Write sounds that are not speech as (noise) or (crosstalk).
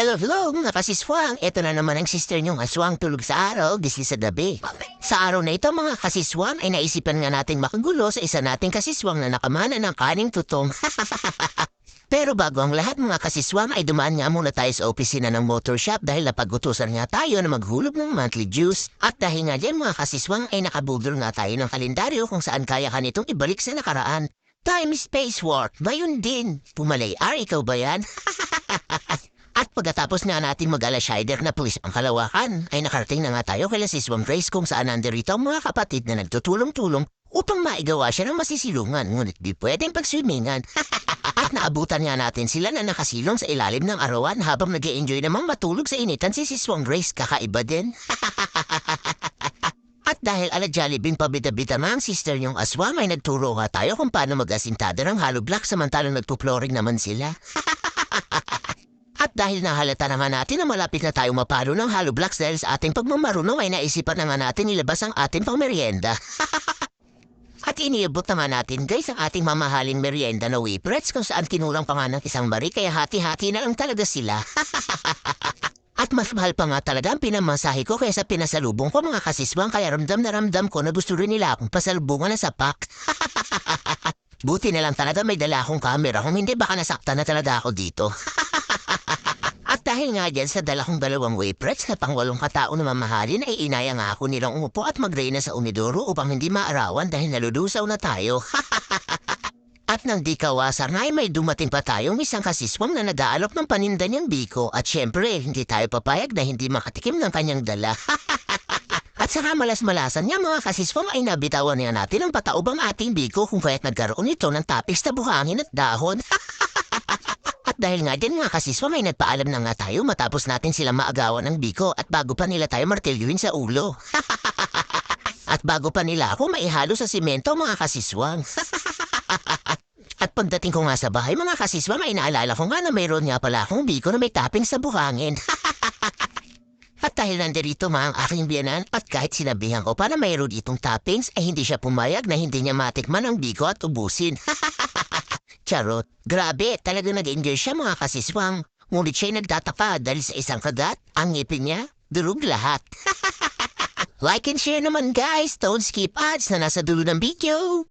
Hello, hello mga kasiswang. Ito na naman ang sister niyong aswang tulog sa araw, gising sa gabi. Sa araw na ito mga kasiswang ay naisipan nga nating makagulo sa isa nating kasiswang na nakamana ng kaning tutong. (laughs) Pero bago ang lahat mga kasiswang ay dumaan nga muna tayo sa opisina ng motor shop dahil napagutusan nga tayo na maghulog ng monthly dues. At dahil nga dyan mga kasiswang ay nakabudol nga tayo ng kalendaryo kung saan kaya ka nitong ibalik sa nakaraan. Time Space Warp, ba yun din? Pumalay, ar, ikaw ba yan? (laughs) At pagkatapos nga natin mag-ala Shider na pulis ang kalawakan, ay nakarating na nga tayo kay Sis Swam Grace kung saan nandirito ang mga kapatid na nagtutulong-tulong upang maigawa siya ng masisilungan ngunit di pwedeng pagswimingan. (laughs) At naabutan nga natin sila na nakasilong sa ilalim ng arawan habang nag enjoy namang matulog sa initan si Sis Swam Grace kakaiba din. (laughs) At dahil ala Jollibee pabida-bida na ang sister niyong aswang ay nagturo nga tayo kung paano mag-asintada ng hollow block samantalang nagpo-flooring naman sila. (laughs) Dahil nahalata naman natin na malapit na tayo mapalo ng hollow blocks dahil sa ating pagmamarunong ay naisipan na nga natin ilabas ang ating pangmeryenda. (laughs) At iniabot na nga natin guys ang ating mamahaling merienda na Whiprets kung saan kinulang pa nga ng isang bari kaya hati-hati na lang talaga sila. (laughs) At mas mahal pa nga talaga ang pinamasahe ko kaysa pinasalubong ko mga kasiswang kaya ramdam na ramdam ko na gusto rin nila akong pasalubungan na sapak. (laughs) Buti na lang talaga may dala akong camera kung hindi baka nasaktan na talaga ako dito. At dahil nga dyan sa dala kong dalawang wayprets na pangwalong katao na mamahalin ay inaya nga ako nilang umupo at magreyna sa unidoro upang hindi maarawan dahil nalulusaw na tayo. (laughs) At nang di kawasan ay may dumating pa tayong isang kasiswang na nag-aalok ng paninda niyang biko at syempre hindi tayo papayag na hindi makatikim ng kanyang dala. (laughs) at saka malas-malasan niya mga kasiswang ay nabitawan niya natin ang pataubang ating biko kung kaya't nagkaroon ito ng tapis na buhangin at dahon. (laughs) Dahil nga din mga kasiswa may nagpaalam na nga tayo matapos natin sila maagawan ng biko at bago pa nila tayo martilyuin sa ulo. (laughs) at bago pa nila ako maihalo sa simento mga kasiswang. (laughs) at pagdating ko nga sa bahay mga kasiswa may naalala ko nga na mayroon nga pala akong biko na may tapping sa buhangin. (laughs) At dahil nandirito ma ang aking biyanan at kahit sinabihan ko para mayroon itong toppings ay hindi siya pumayag na hindi niya matikman ang biko at ubusin. Charot. Grabe, talagang nag-enjoy siya mga kasiswang. Ngunit siya'y nagtataka dahil sa isang kagat, ang ngipin niya, durog lahat. (laughs) like and share naman guys, don't skip ads na nasa dulo ng video.